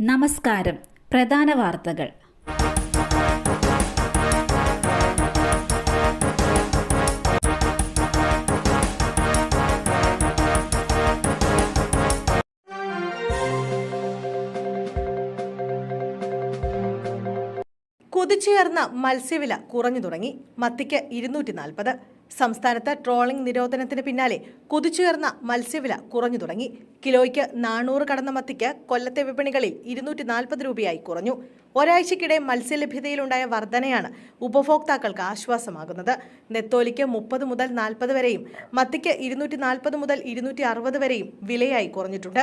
നമസ്കാരം. പ്രധാന വാർത്തകൾ. കുതിച്ചുയർന്ന മത്സ്യവില കുറഞ്ഞു തുടങ്ങി. മത്തിക്ക് ഇരുന്നൂറ്റി നാൽപ്പത് സംസ്ഥാനത്ത് ട്രോളിംഗ് നിരോധനത്തിന് പിന്നാലെ കുതിച്ചുയർന്ന മത്സ്യവില കുറഞ്ഞു തുടങ്ങി. കിലോയ്ക്ക് നാനൂറ് കടന്ന മത്തിക്ക് കൊല്ലത്തെ വിപണികളിൽ ഇരുന്നൂറ്റി നാൽപ്പത് രൂപയായി കുറഞ്ഞു. ഒരാഴ്ചക്കിടെ മത്സ്യലഭ്യതയിലുണ്ടായ വർധനയാണ് ഉപഭോക്താക്കൾക്ക് ആശ്വാസമാകുന്നത്. നെത്തോലിക്ക് മുപ്പത് മുതൽ നാൽപ്പത് വരെയും മത്തിക്ക് ഇരുന്നൂറ്റി നാൽപ്പത് മുതൽ ഇരുന്നൂറ്റി അറുപത് വരെയും വിലയായി കുറഞ്ഞിട്ടുണ്ട്.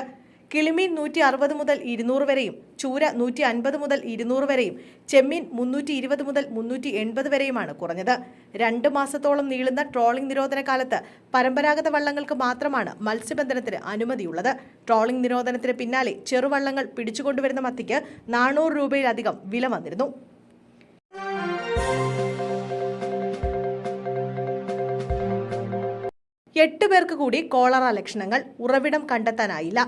കിളിമീൻ നൂറ്റി അറുപത് മുതൽ ഇരുന്നൂറ് വരെയും ചൂര നൂറ്റി അൻപത് മുതൽ ഇരുന്നൂറ് വരെയും ചെമ്മീൻ മുന്നൂറ്റി ഇരുപത് മുതൽ മുന്നൂറ്റി എൺപത് വരെയുമാണ് കുറഞ്ഞത്. രണ്ട് മാസത്തോളം നീളുന്ന ട്രോളിംഗ് നിരോധന കാലത്ത് പരമ്പരാഗത വള്ളങ്ങൾക്ക് മാത്രമാണ് മത്സ്യബന്ധനത്തിന് അനുമതിയുള്ളത്. ട്രോളിംഗ് നിരോധനത്തിന് പിന്നാലെ ചെറുവള്ളങ്ങൾ പിടിച്ചുകൊണ്ടുവരുന്ന മത്തിക്ക് നാനൂറ് രൂപയിലധികം വില വന്നിരുന്നു. എട്ട് പേർക്ക് കൂടി കോളറ ലക്ഷണങ്ങൾ ഉറവിടം കണ്ടെത്താനായില്ല.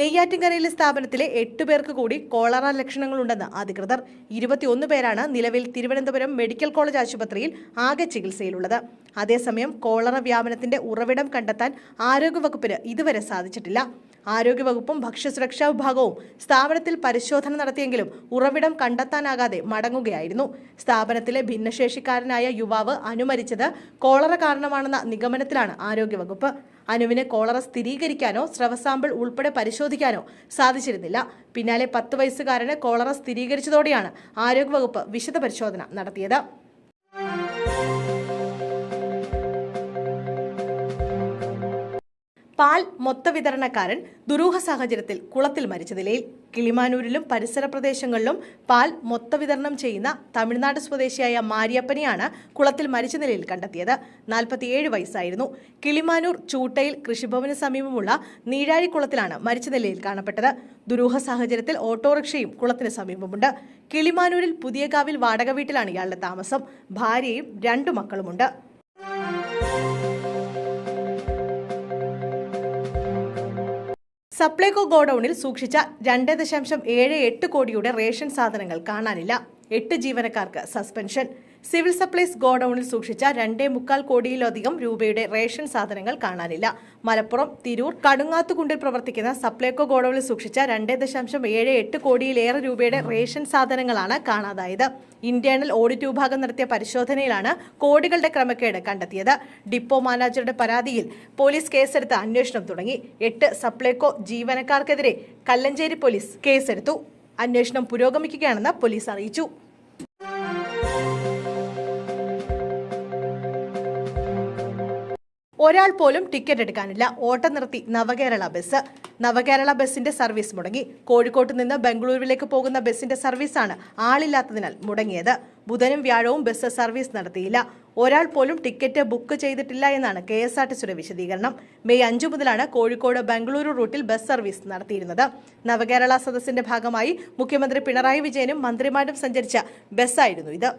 നെയ്യാറ്റിൻകരയിലെ സ്ഥാപനത്തിലെ എട്ട് പേർക്ക് കൂടി കോളറ ലക്ഷണങ്ങളുണ്ടെന്ന് അധികൃതർ. ഇരുപത്തിയൊന്ന് പേരാണ് നിലവിൽ തിരുവനന്തപുരം മെഡിക്കൽ കോളേജ് ആശുപത്രിയിൽ ആകെ ചികിത്സയിലുള്ളത്. അതേസമയം കോളറ വ്യാപനത്തിന്റെ ഉറവിടം കണ്ടെത്താൻ ആരോഗ്യവകുപ്പിന് ഇതുവരെ സാധിച്ചിട്ടില്ല. ആരോഗ്യവകുപ്പും ഭക്ഷ്യസുരക്ഷാ വിഭാഗവും സ്ഥാപനത്തിൽ പരിശോധന നടത്തിയെങ്കിലും ഉറവിടം കണ്ടെത്താനാകാതെ മടങ്ങുകയായിരുന്നു. സ്ഥാപനത്തിലെ ഭിന്നശേഷിക്കാരനായ യുവാവ് അനുമരിച്ചത് കോളറ കാരണമാണെന്ന നിഗമനത്തിലാണ് ആരോഗ്യവകുപ്പ്. അനുവിന് കോളറ സ്ഥിരീകരിക്കാനോ സ്രവസാമ്പിൾ ഉൾപ്പെടെ പരിശോധിക്കാനോ സാധിച്ചിരുന്നില്ല. പിന്നാലെ പത്ത് വയസ്സുകാരന് കോളറ സ്ഥിരീകരിച്ചതോടെയാണ് ആരോഗ്യവകുപ്പ് വിശദ പരിശോധന നടത്തിയത്. പാൽ മൊത്ത വിതരണക്കാരൻ ദുരൂഹ സാഹചര്യത്തിൽ കുളത്തിൽ മരിച്ച നിലയിൽ കിളിമാനൂരിലും പരിസര പ്രദേശങ്ങളിലും പാൽ മൊത്ത വിതരണം ചെയ്യുന്ന തമിഴ്നാട് സ്വദേശിയായ മാരിയപ്പനെയാണ് കുളത്തിൽ മരിച്ച നിലയിൽ കണ്ടെത്തിയത്. നാൽപ്പത്തിയേഴ് വയസ്സായിരുന്നു. കിളിമാനൂർ ചൂട്ടയിൽ കൃഷിഭവന് സമീപമുള്ള നീരാഴിക്കുളത്തിലാണ് മരിച്ച നിലയിൽ കാണപ്പെട്ടത്. ദുരൂഹ സാഹചര്യത്തിൽ ഓട്ടോറിക്ഷയും കുളത്തിന് സമീപമുണ്ട്. കിളിമാനൂരിൽ പുതിയകാവിൽ വാടക വീട്ടിലാണ് ഇയാളുടെ താമസം. ഭാര്യയും രണ്ടു മക്കളുമുണ്ട്. സപ്ലൈകോ ഗോഡൌണിൽ സൂക്ഷിച്ച രണ്ട് ദശാംശം ഏഴ് എട്ട് കോടിയുടെ റേഷൻ സാധനങ്ങൾ കാണാനില്ല. എട്ട് ജീവനക്കാർക്ക് സസ്പെൻഷൻ. സിവിൽ സപ്ലൈസ് ഗോഡൌണിൽ സൂക്ഷിച്ച രണ്ടേ മുക്കാൽ കോടിയിലധികം രൂപയുടെ റേഷൻ സാധനങ്ങൾ കാണാനില്ല. മലപ്പുറം തിരൂർ കടുങ്ങാത്തുകുണ്ടിൽ പ്രവർത്തിക്കുന്ന സപ്ലൈകോ ഗോഡൌണിൽ സൂക്ഷിച്ച രണ്ടേ ദശാംശം ഏഴ് എട്ട് കോടിയിലേറെ രൂപയുടെ റേഷൻ സാധനങ്ങളാണ് കാണാതായത്. ഇന്റേണൽ ഓഡിറ്റ് വിഭാഗം നടത്തിയ പരിശോധനയിലാണ് കോടികളുടെ ക്രമക്കേട് കണ്ടെത്തിയത്. ഡിപ്പോ മാനേജറുടെ പരാതിയിൽ പോലീസ് കേസെടുത്ത് അന്വേഷണം തുടങ്ങി. എട്ട് സപ്ലൈകോ ജീവനക്കാർക്കെതിരെ കല്ലഞ്ചേരി പോലീസ് കേസെടുത്തു. അന്വേഷണം പുരോഗമിക്കുകയാണെന്ന് പോലീസ് അറിയിച്ചു. ഒരാൾ പോലും ടിക്കറ്റ് എടുക്കാനില്ല. ഓട്ടം നിർത്തി നവകേരള ബസ് നവകേരള ബസിന്റെ സർവീസ് മുടങ്ങി. കോഴിക്കോട്ട് നിന്ന് ബംഗളൂരുവിലേക്ക് പോകുന്ന ബസിന്റെ സർവീസാണ് ആളില്ലാത്തതിനാൽ മുടങ്ങിയത്. ബുധനും വ്യാഴവും ബസ് സർവീസ് നടത്തിയില്ല. ഒരാൾ പോലും ടിക്കറ്റ് ബുക്ക് ചെയ്തിട്ടില്ല എന്നാണ് കെ എസ് ആർ ടി സിയുടെ വിശദീകരണം. മെയ് അഞ്ചു മുതലാണ് കോഴിക്കോട് ബംഗളൂരു റൂട്ടിൽ ബസ് സർവീസ് നടത്തിയിരുന്നത്. നവകേരള സദസ്സിന്റെ ഭാഗമായി മുഖ്യമന്ത്രി പിണറായി വിജയനും മന്ത്രിമാരും സഞ്ചരിച്ച ബസ്സായിരുന്നു ഇത്.